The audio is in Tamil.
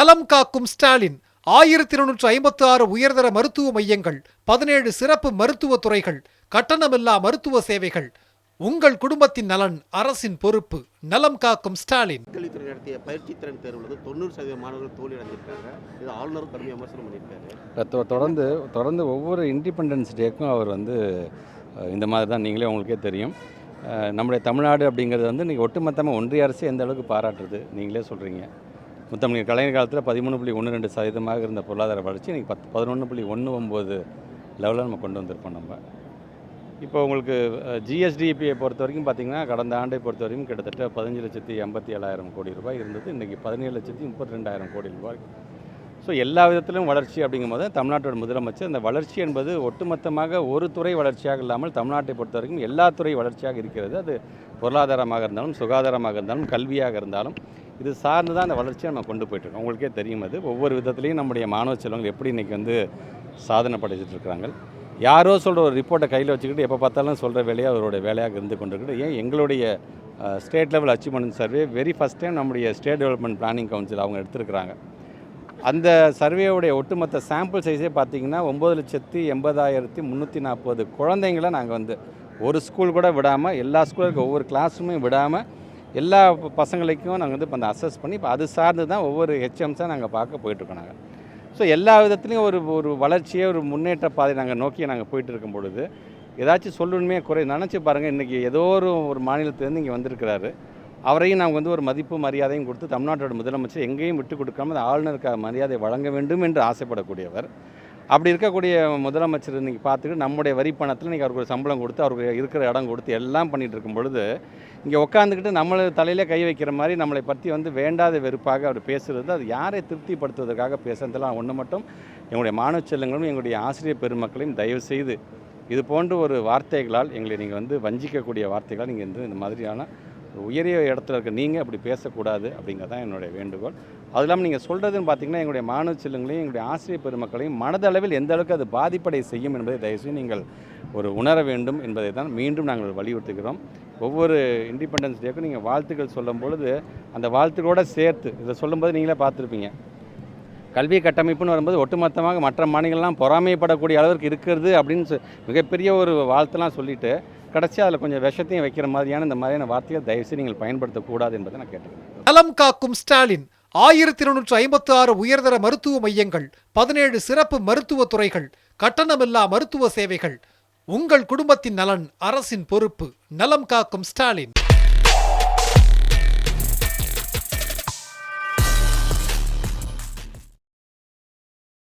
நலம் காக்கும் ஸ்டாலின். ஆயிரத்தி இருநூற்று ஐம்பத்தி ஆறு உயர்தர மருத்துவ மையங்கள் பதினேழு சிறப்பு மருத்துவ துறைகள் கட்டணமில்லா மருத்துவ சேவைகள். உங்கள் குடும்பத்தின் நலன் அரசின் பொறுப்பு. நலம் காக்கும் ஸ்டாலின். கல்வித்துறை நடத்திய பயிற்சி திறன் தேர்வில் வந்து தொண்ணூறு சதவீத மாணவர்கள் தோல்வி அடைஞ்சிருக்காங்க. இது ஆளுநரும் கடுமையாக விமர்சனம் பண்ணியிருக்காரு. தொடர்ந்து தொடர்ந்து ஒவ்வொரு இண்டிபெண்டன்ஸ் டேக்கும் அவர் வந்து இந்த மாதிரி தான் நீங்களே உங்களுக்கே தெரியும். நம்முடைய தமிழ்நாடு அப்படிங்கிறது வந்து இன்றைக்கி ஒட்டுமொத்தமாக ஒன்றிய அரசு எந்த அளவுக்கு பாராட்டுறது நீங்களே சொல்கிறீங்க முத்தமிழ் கலைஞர் காலத்தில் பதிமூணு புள்ளி ஒன்று ரெண்டு சதவீதமாக இருந்த பொருளாதார வளர்ச்சி இன்றைக்கி பத்து பதினொன்று புள்ளி ஒன்று ஒம்பது லெவலில் நம்ம கொண்டு வந்திருக்கோம் நம்ம. இப்போ உங்களுக்கு ஜிஎஸ்டிபியை பொறுத்த வரைக்கும் பார்த்தீங்கன்னா கடந்த ஆண்டை பொறுத்த வரைக்கும் கிட்டத்தட்ட பதினஞ்சு லட்சத்தி எண்பத்தி ஏழாயிரம் கோடி ரூபாய் இருந்தது. இன்றைக்கி பதினேழு லட்சத்தி முப்பத்தி ரெண்டாயிரம் கோடி ரூபாய். ஸோ எல்லா விதத்திலும் வளர்ச்சி அப்படிங்கும்போது தமிழ்நாட்டோட முதலமைச்சர். அந்த வளர்ச்சி என்பது ஒட்டுமொத்தமாக ஒரு துறை வளர்ச்சியாக இல்லாமல் தமிழ்நாட்டை பொறுத்த வரைக்கும் எல்லா துறை வளர்ச்சியாக இருக்கிறது. அது பொருளாதாரமாக இருந்தாலும் சுகாதாரமாக இருந்தாலும் கல்வியாக இருந்தாலும் இது சார்ந்து தான் அந்த வளர்ச்சியை நம்ம கொண்டு போயிட்டுருக்கோம் உங்களுக்கே தெரியும் அது. ஒவ்வொரு விதத்துலையும் நம்முடைய மாணவ செல்வங்கள் எப்படி இன்றைக்கி வந்து சாதனை படைச்சிட்டு இருக்காங்க. யாரோ சொல்கிற ஒரு ரிப்போர்ட்டை கையில் வச்சுக்கிட்டு எப்போ பார்த்தாலும் சொல்கிற வேலையை அவருடைய வேலையாக இருந்து கொண்டிருக்குது. ஏன்? எங்களுடைய state level achievement survey very first time நம்முடைய ஸ்டேட் டெவலப்மெண்ட் பிளானிங் கவுன்சில் அவங்க எடுத்திருக்கிறாங்க. அந்த சர்வேவுடைய ஒட்டுமொத்த சாம்பிள் சைஸே பார்த்தீங்கன்னா ஒம்பது லட்சத்தி எண்பதாயிரத்தி முந்நூற்றி நாற்பது குழந்தைங்கள நாங்கள் வந்து ஒரு ஸ்கூல் கூட விடாமல் எல்லா ஸ்கூலுக்கு ஒவ்வொரு கிளாஸுமே விடாமல் எல்லா பசங்களுக்கும் நாங்கள் வந்து இப்போ அந்த அசஸ் பண்ணி இப்போ அது சார்ந்து தான் ஒவ்வொரு ஹெச்எம்ஸாக நாங்கள் பார்க்க போயிட்டுருக்கோம் நாங்கள் ஸோ எல்லா விதத்துலேயும் ஒரு ஒரு வளர்ச்சியை ஒரு முன்னேற்ற பாதை நாங்கள் நோக்கி நாங்கள் போயிட்டு இருக்கும் பொழுது ஏதாச்சும் சொல்லணுமே குறை நினச்சி பாருங்கள் இன்றைக்கி ஏதோ ஒரு ஒரு மாநிலத்துலேருந்து இங்கே வந்திருக்கிறாரு. அவரையும் நாங்கள் வந்து ஒரு மதிப்பு மரியாதையும் கொடுத்து தமிழ்நாட்டோட முதலமைச்சர் எங்கேயும் விட்டு கொடுக்காம அந்த ஆளுநருக்கு மரியாதை வழங்க வேண்டும் என்று ஆசைப்படக்கூடியவர். அப்படி இருக்கக்கூடிய முதலமைச்சர் இன்றைக்கி பார்த்துட்டு நம்முடைய வரி பணத்தில் இன்றைக்கி அவருக்கு ஒரு சம்பளம் கொடுத்து அவருக்கு இருக்கிற இடம் கொடுத்து எல்லாம் பண்ணிகிட்டு இருக்கும் பொழுது இங்கே உட்காந்துக்கிட்டு நம்மளை தலையிலே கை வைக்கிற மாதிரி நம்மளை பற்றி வந்து வேண்டாத வெறுப்பாக அவர் பேசுகிறது அது யாரை திருப்திப்படுத்துவதற்காக பேசுறதெல்லாம் ஒன்று மட்டும் எங்களுடைய மாணவ செல்லங்களும் எங்களுடைய ஆசிரியர் பெருமக்களையும் தயவு செய்து இது போன்ற ஒரு வார்த்தைகளால் எங்களை நீங்கள் வந்து வஞ்சிக்கக்கூடிய வார்த்தைகளால் நீங்கள் வந்து இந்த மாதிரியான உயரிய இடத்துல இருக்க நீங்கள் அப்படி பேசக்கூடாது அப்படிங்கிறது தான் என்னுடைய வேண்டுகோள். அது இல்லாமல் நீங்கள் சொல்கிறதுன்னு பார்த்தீங்கன்னா எங்களுடைய மாணவ செல்லுங்களையும் எங்களுடைய ஆசிரியர் பெருமக்களையும் மனதளவில் எந்த அளவுக்கு அது பாதிப்படை செய்யும் என்பதை தயவுசெய்து நீங்கள் ஒரு உணர வேண்டும் என்பதை தான் மீண்டும் நாங்கள் வலியுறுத்துகிறோம். ஒவ்வொரு இண்டிபெண்டன்ஸ் டேக்கும் நீங்கள் வாழ்த்துக்கள் சொல்லும் பொழுது அந்த வாழ்த்துக்களோட சேர்த்து இதை சொல்லும்போது நீங்களே பார்த்துருப்பீங்க. கல்வி கட்டமைப்புன்னு வரும்போது ஒட்டுமொத்தமாக மற்ற மாநிலங்கள்லாம் பொறாமைப்படக்கூடிய அளவிற்கு இருக்கிறது அப்படின்னு மிகப்பெரிய ஒரு வாழ்த்துலாம் சொல்லிவிட்டு கடைசி அதில் கொஞ்சம் விஷத்தையும் வைக்கிற மாதிரியான இந்த மாதிரியான வார்த்தையை தயவுசெய்து நீங்கள் பயன்படுத்தக்கூடாது என்பதை நான் கேட்டுக்கிறேன். நலம் காக்கும் ஸ்டாலின். ஆயிரத்தி இருநூற்று ஐம்பத்தி ஆறு உயர்தர மருத்துவ மையங்கள் பதினேழு சிறப்பு மருத்துவ துறைகள் கட்டணமில்லா மருத்துவ சேவைகள். உங்கள் குடும்பத்தின் நலன் அரசின் பொறுப்பு. நலம் காக்கும் ஸ்டாலின்.